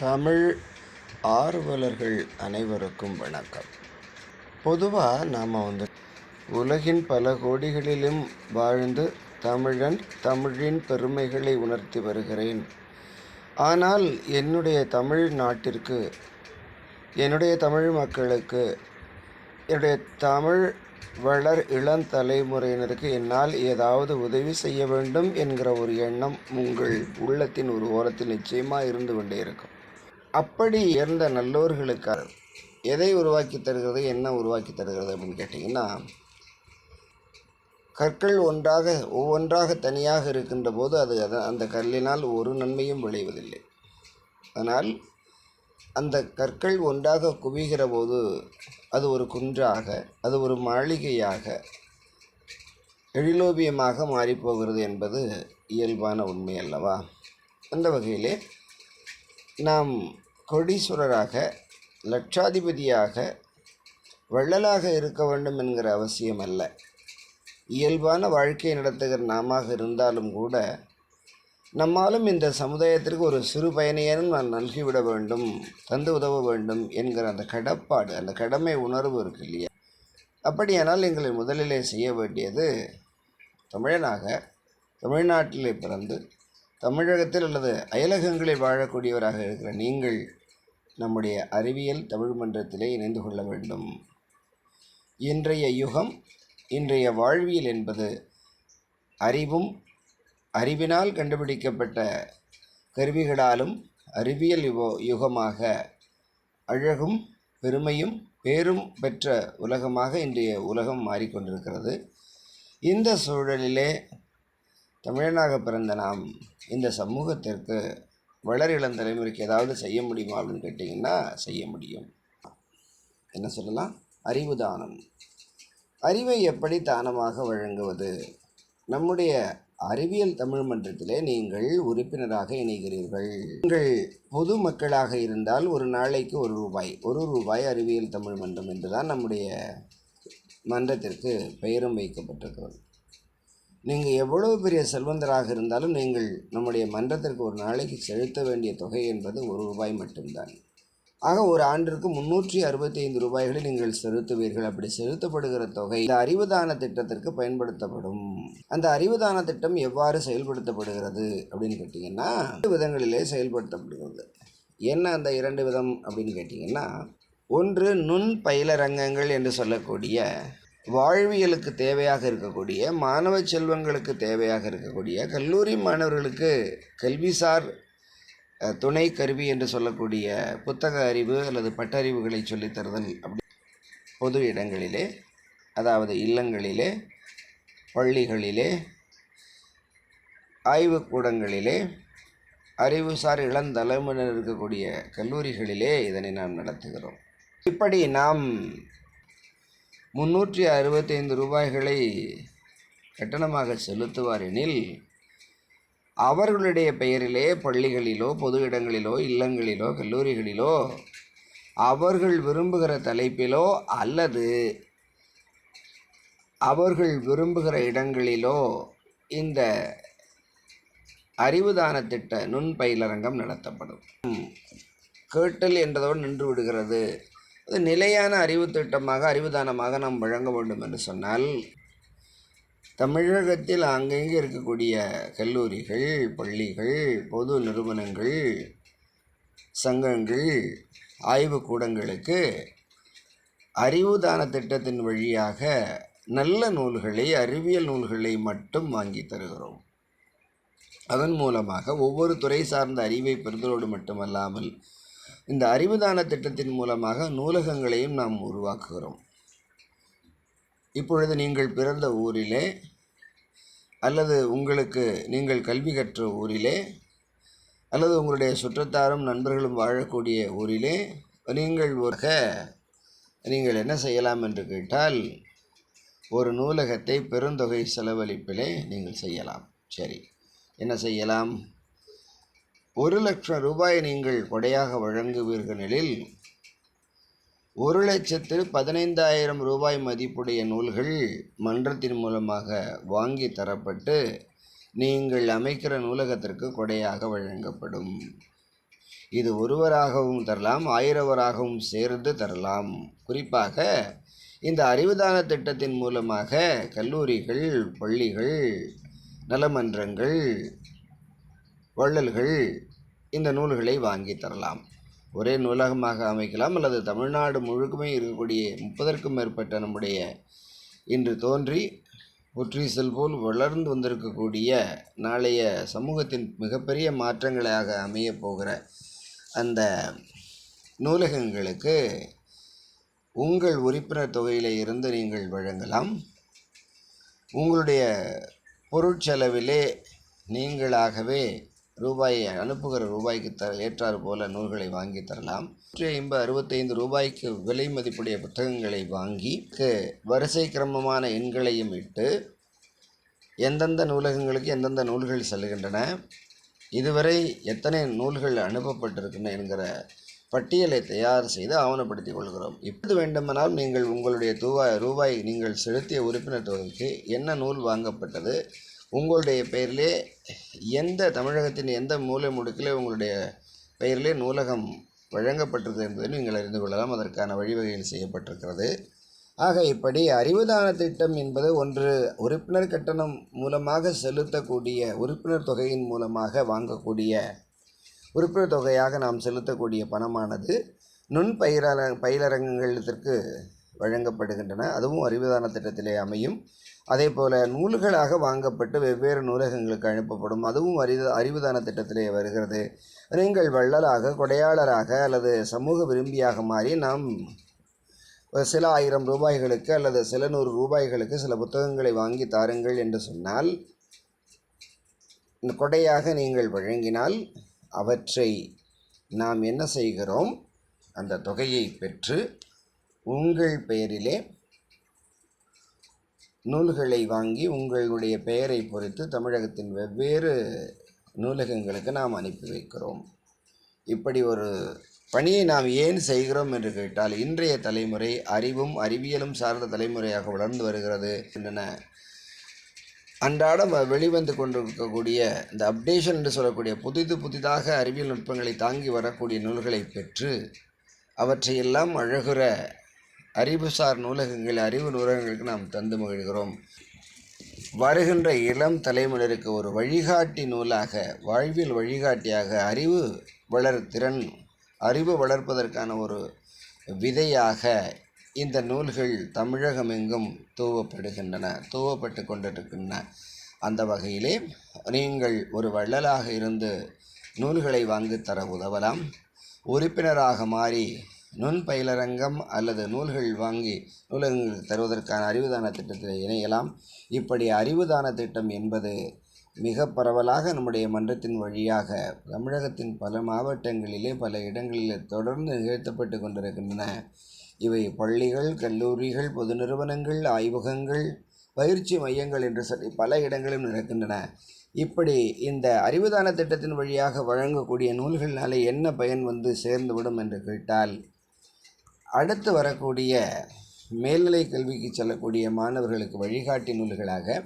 தமிழ் ஆர்வலர்கள் அனைவருக்கும் வணக்கம். பொதுவாக நாம் வந்து உலகின் பல கோடிகளிலும் வாழ்ந்து தமிழன் தமிழின் பெருமைகளை உணர்த்தி வருகிறேன். ஆனால் என்னுடைய தமிழ் நாட்டிற்கு என்னுடைய தமிழ் மக்களுக்கு என்னுடைய தமிழ் வளர் இளம் தலைமுறையினருக்கு என்னால் ஏதாவது உதவி செய்ய வேண்டும் என்கிற ஒரு எண்ணம் உங்கள் உள்ளத்தின் ஒரு ஓரத்தில் நிச்சயமாக இருந்து கொண்டே இருக்கும். அப்படி உயர்ந்த நல்லோர்களுக்காக எதை உருவாக்கி தருகிறது என்ன உருவாக்கி தருகிறது அப்படின்னு கேட்டிங்கன்னா கற்கள் ஒன்றாக ஒவ்வொன்றாக தனியாக இருக்கின்ற போது அது அது அந்த கல்லினால் ஒரு நன்மையும் விளைவதில்லை. ஆனால் அந்த கற்கள் ஒன்றாக குவிகிற போது அது ஒரு குன்றாக அது ஒரு மாளிகையாக எழிலோபியமாக மாறிப்போகிறது என்பது இயல்பான உண்மை அல்லவா? அந்த வகையிலே நாம் கோடீஸ்வரராக லட்சாதிபதியாக வள்ளலாக இருக்க வேண்டும் என்கிற அவசியம் அல்ல. இயல்பான வாழ்க்கை நடத்துகிற நாமாக இருந்தாலும் கூட நம்மாலும் இந்த சமுதாயத்திற்கு ஒரு சிறு பயனையேனும் நான் நல்கிவிட வேண்டும் தந்து உதவ வேண்டும் என்கிற அந்த கடப்பாடு அந்த கடமை உணர்வு இருக்கு இல்லையா? அப்படியானால் எங்களை முதலிலே செய்ய வேண்டியது தமிழனாக தமிழ்நாட்டிலே பிறந்து தமிழகத்தில் அல்லது அயலகங்களில் வாழக்கூடியவராக இருக்கிற நீங்கள் நம்முடைய அறிவியல் தமிழ் மன்றத்திலே இணைந்து கொள்ள வேண்டும். இன்றைய யுகம் இன்றைய வாழ்வியல் என்பது அறிவும் அறிவினால் கண்டுபிடிக்கப்பட்ட கருவிகளாலும் அறிவியல் யுகமாக அழகும் பெருமையும் பேரும் பெற்ற உலகமாக இன்றைய உலகம் மாறிக்கொண்டிருக்கிறது. இந்த சூழலிலே தமிழனாக பிறந்த நாம் இந்த சமூகத்திற்கு வளர் இளம் தலைமுறைக்கு ஏதாவது செய்ய முடியுமா அப்படின்னு கேட்டிங்கன்னா செய்ய முடியும். என்ன சொல்லலாம்? அறிவு தானம். அறிவை எப்படி தானமாக வழங்குவது? நம்முடைய அறிவியல் தமிழ் மன்றத்திலே நீங்கள் உறுப்பினராக இணைகிறீர்கள். நீங்கள் பொது மக்களாக இருந்தால் ஒரு நாளைக்கு ஒரு ரூபாய் ஒரு ரூபாய் அறிவியல் தமிழ் மன்றம் என்றுதான் நம்முடைய மன்றத்திற்கு பெயரும் வைக்கப்பட்டிருக்கிறது. நீங்கள் எவ்வளவு பெரிய செல்வந்தராக இருந்தாலும் நீங்கள் நம்முடைய மன்றத்திற்கு ஒரு நாளைக்கு செலுத்த வேண்டிய தொகை என்பது ஒரு ரூபாய் மட்டும்தான். ஆக ஒரு ஆண்டிற்கு முன்னூற்றி அறுபத்தி ஐந்து ரூபாய்களை நீங்கள் செலுத்துவீர்கள். அப்படி செலுத்தப்படுகிற தொகை இந்த அறிவுதான திட்டத்திற்கு பயன்படுத்தப்படும். அந்த அறிவுதான திட்டம் எவ்வாறு செயல்படுத்தப்படுகிறது அப்படின்னு கேட்டிங்கன்னா இரண்டு விதங்களிலே செயல்படுத்தப்படுகிறது. என்ன அந்த இரண்டு விதம் அப்படின்னு கேட்டிங்கன்னா ஒன்று நுண் பயிலரங்கங்கள் என்று சொல்லக்கூடிய வாழ்வியலுக்கு தேவையாக இருக்கக்கூடிய மாணவ செல்வங்களுக்கு தேவையாக இருக்கக்கூடிய கல்லூரி மாணவர்களுக்கு கல்விசார் துணை கருவி என்று சொல்லக்கூடிய புத்தக அறிவு அல்லது பட்டறிவுகளை சொல்லித் தருதல் அப்படி பொது இடங்களிலே அதாவது இல்லங்களிலே பள்ளிகளிலே ஆய்வுக்கூடங்களிலே அறிவுசார் இளந்தலைமுறையினர் இருக்கக்கூடிய கல்லூரிகளிலே இதனை நாம் நடத்துகிறோம். இப்படி நாம் முன்னூற்றி அறுபத்தைந்து ரூபாய்களை கட்டணமாக செலுத்துவார் எனில் அவர்களுடைய பெயரிலே பள்ளிகளிலோ பொது இடங்களிலோ இல்லங்களிலோ கல்லூரிகளிலோ அவர்கள் விரும்புகிற தலைப்பிலோ அல்லது அவர்கள் விரும்புகிற இடங்களிலோ இந்த அறிவுதான திட்ட நுண்பயிலரங்கம் நடத்தப்படும். கேட்டல் என்றதோடு நின்று விடுகிறது. அது நிலையான அறிவு திட்டமாக அறிவுதானமாக நாம் வழங்க வேண்டும் என்று சொன்னால் தமிழகத்தில் அங்கங்கே இருக்கக்கூடிய கல்லூரிகள் பள்ளிகள் பொது நிறுவனங்கள் சங்கங்கள் ஆய்வுக்கூடங்களுக்கு அறிவுதான திட்டத்தின் வழியாக நல்ல நூல்களை அறிவியல் நூல்களை மட்டும் வாங்கி தருகிறோம். அதன் மூலமாக ஒவ்வொரு துறை சார்ந்த அறிவை பெறுதலோடு மட்டுமல்லாமல் இந்த அறிவுதான திட்டத்தின் மூலமாக நூலகங்களையும் நாம் உருவாக்குகிறோம். இப்பொழுது நீங்கள் பிறந்த ஊரிலே அல்லது உங்களுக்கு நீங்கள் கல்வி கற்ற ஊரிலே அல்லது உங்களுடைய சுற்றத்தாரும் நண்பர்களும் வாழக்கூடிய ஊரிலே நீங்கள் ஒரு நீங்கள் என்ன செய்யலாம் என்று கேட்டால் ஒரு நூலகத்தை பெருந்தொகை செலவழிப்பிலே நீங்கள் செய்யலாம். சரி என்ன செய்யலாம்? ஒரு லட்சம் ரூபாய் நீங்கள் கொடையாக வழங்குவீர்களெனில் ஒரு லட்சத்து பதினைந்தாயிரம் ரூபாய் மதிப்புடைய நூல்கள் மன்றத்தின் மூலமாக வாங்கி தரப்பட்டு நீங்கள் அமைக்கிற நூலகத்திற்கு கொடையாக வழங்கப்படும். இது ஒருவராகவும் தரலாம் ஆயிரவராகவும் சேர்ந்து தரலாம். குறிப்பாக இந்த அறிவுதான திட்டத்தின் மூலமாக கல்லூரிகள் பள்ளிகள் நலமன்றங்கள் வள்ளல்கள் இந்த நூல்களை வாங்கி தரலாம். ஒரே நூலகமாக அமைக்கலாம் அல்லது தமிழ்நாடு முழுக்குமே இருக்கக்கூடிய முப்பதற்கும் மேற்பட்ட நம்முடைய இன்று தோன்றி புற்றீசல் போல் வளர்ந்து வந்திருக்கக்கூடிய நாளைய சமூகத்தின் மிகப்பெரிய மாற்றங்களாக அமையப் போகிற அந்த நூலகங்களுக்கு உங்கள் உறுப்பினர் தொகையில் இருந்து நீங்கள் வழங்கலாம். உங்களுடைய பொருட்செலவிலே நீங்களாகவே ரூபாயை அனுப்புகிற ரூபாய்க்கு த ஏற்றாறு போல நூல்களை வாங்கி தரலாம். நூற்றி ஐம்பது அறுபத்தைந்து ரூபாய்க்கு விலை மதிப்புடைய புத்தகங்களை வாங்கி வரிசை கிரமமான எண்களையும் இட்டு எந்தெந்த நூலகங்களுக்கு எந்தெந்த நூல்கள் செல்கின்றன இதுவரை எத்தனை நூல்கள் அனுப்பப்பட்டிருக்கின்றன என்கிற பட்டியலை தயார் செய்து ஆவணப்படுத்திக் கொள்கிறோம். இப்போது வேண்டுமானால் நீங்கள் உங்களுடைய ரூபாய் ரூபாய் நீங்கள் செலுத்திய உறுப்பினர் தொகைக்கு என்ன நூல் வாங்கப்பட்டது உங்களுடைய பெயரிலே எந்த தமிழகத்தின் எந்த மூலை முடுக்கிலே உங்களுடைய பெயரிலே நூலகம் வழங்கப்பட்டது என்பதை நீங்கள் அறிந்து கொள்ளலாம். அதற்கான வழிவகைகள் செய்யப்பட்டிருக்கிறது. ஆக இப்படி அறிவுதான திட்டம் என்பது ஒன்று உறுப்பினர் கட்டணம் மூலமாக செலுத்தக்கூடிய உறுப்பினர் தொகையின் மூலமாக வாங்கக்கூடிய உறுப்பினர் தொகையாக நாம் செலுத்தக்கூடிய பணமானது நுண் பயிரல வழங்கப்படுகின்றன. அதுவும் அறிவுதான திட்டத்திலே அமையும். அதே போல் நூல்களாக வாங்கப்பட்டு வெவ்வேறு நூலகங்களுக்கு அனுப்பப்படும். அதுவும் அறிவு அறிவுதான திட்டத்திலே வருகிறது. நீங்கள் வள்ளலாக கொடையாளராக அல்லது சமூக விரும்பியாக மாறி நாம் சில ஆயிரம் ரூபாய்களுக்கு அல்லது சில நூறு ரூபாய்களுக்கு சில புத்தகங்களை வாங்கி தாருங்கள் என்று சொன்னால் இந்த கொடையாக நீங்கள் வழங்கினால் அவற்றை நாம் என்ன செய்கிறோம்? அந்த தொகையை பெற்று உங்கள் பெயரிலே நூல்களை வாங்கி உங்களுடைய பெயரை பொறுத்து தமிழகத்தின் வெவ்வேறு நூலகங்களுக்கு நாம் அனுப்பி வைக்கிறோம். இப்படி ஒரு பணியை நாம் ஏன் செய்கிறோம் என்று கேட்டால் இன்றைய தலைமுறை அறிவும் அறிவியலும் சார்ந்த தலைமுறையாக வளர்ந்து வருகிறது என்றன. அன்றாடம் வெளிவந்து கொண்டிருக்கக்கூடிய இந்த அப்டேஷன் என்று சொல்லக்கூடிய புதிது புதிதாக அறிவியல் நுட்பங்களை தாங்கி வரக்கூடிய நூல்களை பெற்று அவற்றையெல்லாம் அழகுற அறிவுசார் நூலகங்கள் அறிவு நூலகங்களுக்கு நாம் தந்து மகிழ்கிறோம். வருகின்ற இளம் தலைமுறைக்கு ஒரு வழிகாட்டி நூலாக வாழ்வில் வழிகாட்டியாக அறிவு வளர் திறன் அறிவு வளர்ப்பதற்கான ஒரு விதையாக இந்த நூல்கள் தமிழகமெங்கும் தூவப்படுகின்றன தூவப்பட்டு கொண்டிருக்கின்றன. அந்த வகையிலே நீங்கள் ஒரு வள்ளலாக இருந்து நூல்களை வாங்கித் தர உதவலாம். உறுப்பினராக மாறி நுண் பயிலரங்கம் அல்லது நூல்கள் வாங்கி நூலகங்களுக்கு தருவதற்கான அறிவுதான திட்டத்தில் இணையலாம். இப்படி அறிவுதான திட்டம் என்பது மிக பரவலாக நம்முடைய மன்றத்தின் வழியாக தமிழகத்தின் பல மாவட்டங்களிலே பல இடங்களிலே தொடர்ந்து நிகழ்த்தப்பட்டு கொண்டிருக்கின்றன. இவை பள்ளிகள் கல்லூரிகள் பொது நிறுவனங்கள் ஆய்வகங்கள் பயிற்சி மையங்கள் என்று சொல்லி பல இடங்களிலும் நடக்கின்றன. இப்படி இந்த அறிவுதான திட்டத்தின் வழியாக வழங்கக்கூடிய நூல்களினாலே என்ன பயன் வந்து சேர்ந்துவிடும் என்று கேட்டால் அடுத்து வரக்கூடிய மேல்நிலை கல்விக்கு செல்லக்கூடிய மாணவர்களுக்கு வழிகாட்டி நூல்களாக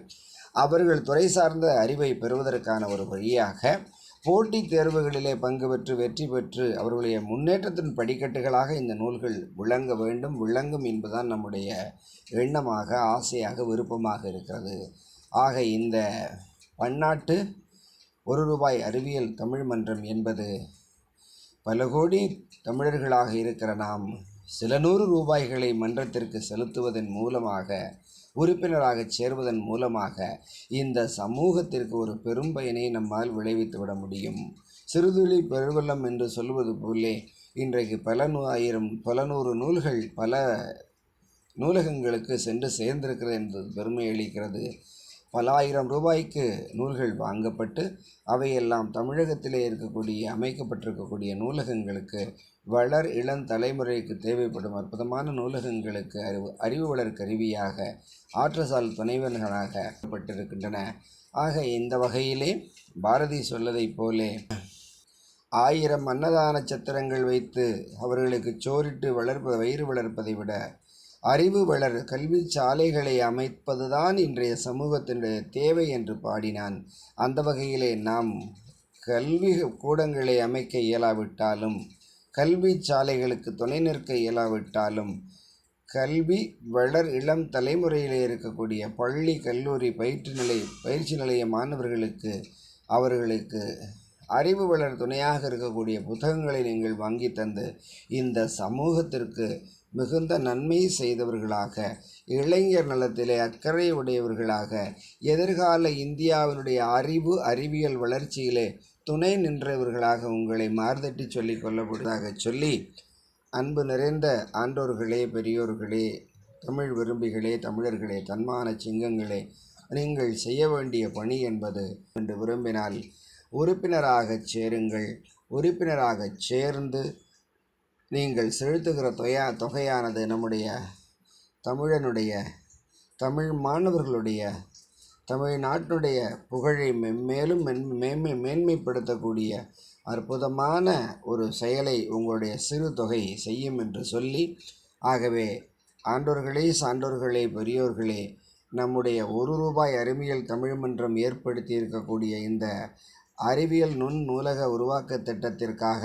அவர்கள் துறை சார்ந்த அறிவை பெறுவதற்கான ஒரு வழியாக போட்டித் தேர்வுகளிலே பங்கு பெற்று வெற்றி பெற்று அவர்களுடைய முன்னேற்றத்தின் படிக்கட்டுகளாக இந்த நூல்கள் விளங்க வேண்டும். விளங்கும் என்பதுதான் நம்முடைய எண்ணமாக ஆசையாக விருப்பமாக இருக்கிறது. ஆக இந்த பன்னாட்டு ஒரு ரூபாய் அறிவியல் தமிழ் மன்றம் என்பது பல கோடி தமிழர்களாக இருக்கிற நாம் சில நூறு ரூபாய்களை மன்றத்திற்கு செலுத்துவதன் மூலமாக உறுப்பினராக சேர்வதன் மூலமாக இந்த சமூகத்திற்கு ஒரு பெரும் பயனை நம்மால் விளைவித்து விட முடியும். சிறுதுளி பெருவெள்ளம் என்று சொல்வது போலே இன்றைக்கு பல நூ ஆயிரம் பல நூறு நூல்கள் பல நூலகங்களுக்கு சென்று சேர்ந்திருக்கிறது என்பது பெருமை அளிக்கிறது. பல ஆயிரம் ரூபாய்க்கு நூல்கள் வாங்கப்பட்டு அவையெல்லாம் தமிழகத்திலே இருக்கக்கூடிய அமைக்கப்பட்டிருக்கக்கூடிய நூலகங்களுக்கு வளர் இளம் தலைமுறைக்கு தேவைப்படும் அற்புதமான நூலகங்களுக்கு அறிவு அறிவு வளர் கருவியாக ஆற்றசால் துணைவன்களாக பட்டிருக்கின்றன. ஆக இந்த வகையிலே பாரதி சொல்லதைப் போலே ஆயிரம் அன்னதான சத்திரங்கள் வைத்து அவர்களுக்கு சோறிட்டு வளர்ப்ப வயிறு வளர்ப்பதை விட அறிவு வளர் கல்வி சாலைகளை அமைப்பதுதான் இன்றைய சமூகத்தினுடைய தேவை என்று பாடினான். அந்த வகையிலே நாம் கல்வி கூடங்களை அமைக்க இயலாவிட்டாலும் கல்வி சாலைகளுக்கு துணை நிற்க இயலாவிட்டாலும் கல்வி வளர் இளம் தலைமுறையில் இருக்கக்கூடிய பள்ளி கல்லூரி பயிற்று நிலை பயிற்சி நிலைய மாணவர்களுக்கு அவர்களுக்கு அறிவு வளர் துணையாக இருக்கக்கூடிய புத்தகங்களை நீங்கள் வாங்கி தந்து இந்த சமூகத்திற்கு மிகுந்த நன்மை செய்தவர்களாக இளைஞர் நலத்திலே அக்கறை உடையவர்களாக எதிர்கால இந்தியாவினுடைய அறிவு அறிவியல் வளர்ச்சியிலே துணை நின்றவர்களாக உங்களை மார்தட்டி சொல்லிக் கொள்ளப்படுவதாக சொல்லி அன்பு நிறைந்த ஆண்டோர்களே பெரியோர்களே தமிழ் விரும்பிகளே தமிழர்களே தன்மான சிங்கங்களே நீங்கள் செய்ய வேண்டிய பணி என்பது என்று விரும்பினால் உறுப்பினராகச் சேருங்கள் உறுப்பினராகச் சேர்ந்து நீங்கள் செலுத்துகிற தொயா தொகையானது நம்முடைய தமிழனுடைய தமிழ் மாணவர்களுடைய தமிழ்நாட்டினுடைய புகழை மென்மேலும் மென் மேன்மை மேன்மைப்படுத்தக்கூடிய அற்புதமான ஒரு செயலை உங்களுடைய சிறு தொகை செய்யும் என்று சொல்லி ஆகவே ஆண்டோர்களே சான்றோர்களே பெரியோர்களே நம்முடைய ஒரு ரூபாய் அறிவியல் தமிழ் மன்றம் ஏற்படுத்தி இருக்கக்கூடிய இந்த அறிவியல் நுண் நூலக உருவாக்க திட்டத்திற்காக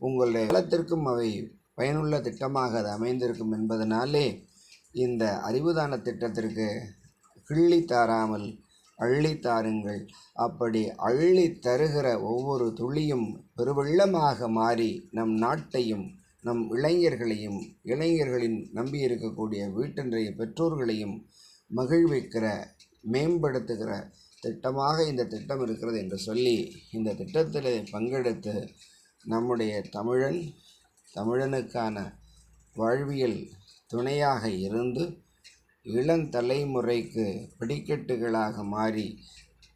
உங்களுடைய நலத்திற்கும் அவை பயனுள்ள திட்டமாக அது அமைந்திருக்கும் என்பதனாலே இந்த அறிவுதான திட்டத்திற்கு கிள்ளி தாராமல் அள்ளி தாருங்கள். அப்படி அள்ளி தருகிற ஒவ்வொரு துளியும் பெருவெள்ளமாக மாறி நம் நாட்டையும் நம் இளைஞர்களையும் இளைஞர்களின் நம்பியிருக்கக்கூடிய வீட்டின்றைய பெற்றோர்களையும் மகிழ்விக்கிற மேம்படுத்துகிற திட்டமாக இந்த திட்டம் இருக்கிறது என்று சொல்லி இந்த திட்டத்தில் பங்கெடுத்து நம்முடைய தமிழன் தமிழனுக்கான வாழ்வியல் துணையாக இருந்து இளந்தலைமுறைக்கு படிக்கட்டுகளாக மாறி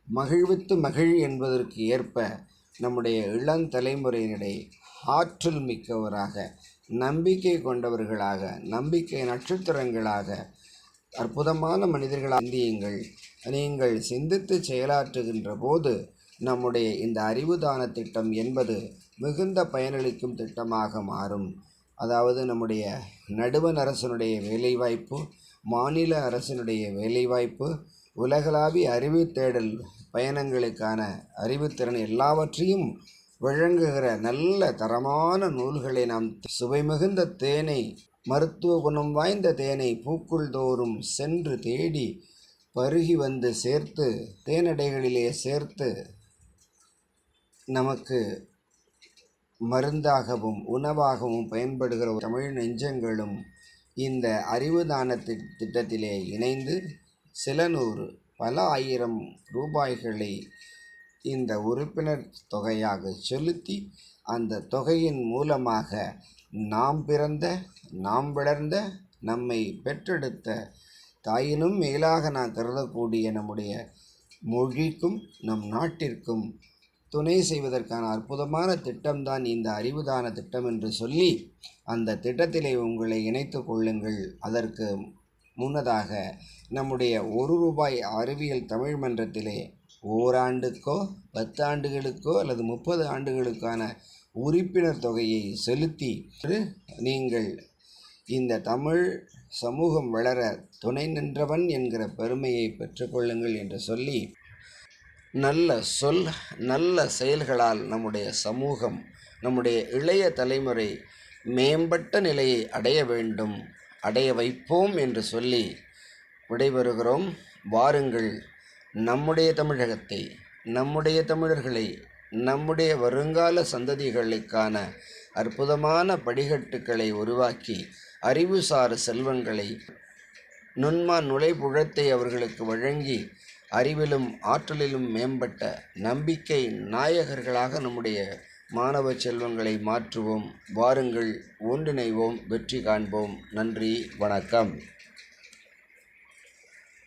மகிழ்வித்து மகிழ் என்பதற்கு ஏற்ப நம்முடைய இளந்தலைமுறையினரை ஆற்றல் மிக்கவராக நம்பிக்கை கொண்டவர்களாக நம்பிக்கை நட்சத்திரங்களாக அற்புதமான மனிதர்களாக சிந்தியுங்கள் நீங்கள் சிந்தித்து செயலாற்றுகின்ற போது நம்முடைய இந்த அறிவுதான திட்டம் என்பது மிகுந்த பயனளிக்கும் திட்டமாக மாறும். அதாவது நம்முடைய நடுவண் அரசனுடைய வேலைவாய்ப்பு மாநில அரசினுடைய வேலைவாய்ப்பு உலகளாவிய அறிவு தேடல் பயணங்களுக்கான அறிவுத்திறன் எல்லாவற்றையும் வழங்குகிற நல்ல தரமான நூல்களை நாம் சுவை மிகுந்த தேனை மருத்துவ குணம் வாய்ந்த தேனை பூக்குள் தோறும் சென்று தேடி பருகி வந்து சேர்த்து தேனடைகளிலே சேர்த்து நமக்கு மருந்தாகவும் உணவாகவும் பயன்படுகிற தமிழ் நெஞ்சங்களும் இந்த அறிவுதான தி- திட்டத்திலே இணைந்து சில நூறு பல ஆயிரம் ரூபாய்களை இந்த உறுப்பினர் தொகையாக செலுத்தி அந்த தொகையின் மூலமாக நாம் பிறந்த நாம் வளர்ந்த நம்மை பெற்றெடுத்த தாயினும் மேலாக நான் கருதக்கூடிய நம்முடைய மொழிக்கும் நம் நாட்டிற்கும் துணை செய்வதற்கான அற்புதமான திட்டம்தான் இந்த அறிவுதான திட்டம் என்று சொல்லி அந்த திட்டத்திலே உங்களை இணைத்து கொள்ளுங்கள். அதற்கு முன்னதாக நம்முடைய ஒரு ரூபாய் அறிவியல் தமிழ் மன்றத்திலே ஓராண்டுக்கோ பத்தாண்டுகளுக்கோ அல்லது முப்பது ஆண்டுகளுக்கான உறுப்பினர் தொகையை செலுத்தி நீங்கள் இந்த தமிழ் சமூகம் வளர துணை நின்றவன் என்கிற பெருமையை பெற்றுக்கொள்ளுங்கள் என்று சொல்லி நல்ல சொல் நல்ல செயல்களால் நம்முடைய சமூகம் நம்முடைய இளைய தலைமுறை மேம்பட்ட நிலையை அடைய வேண்டும் அடைய வைப்போம் என்று சொல்லி விடைபெறுகிறோம். வாருங்கள் நம்முடைய தமிழகத்தை நம்முடைய தமிழர்களை நம்முடைய வருங்கால சந்ததிகளுக்கான அற்புதமான படிகட்டுக்களை உருவாக்கி அறிவுசார் செல்வங்களை நுண்மா நுழைபுழத்தை அவர்களுக்கு வழங்கி அறிவிலும் ஆற்றலிலும் மேம்பட்ட நம்பிக்கை நாயகர்களாக நம்முடைய மாணவ செல்வங்களை மாற்றுவோம் வாருங்கள் ஒன்றிணைவோம் வெற்றி காண்போம். நன்றி வணக்கம்.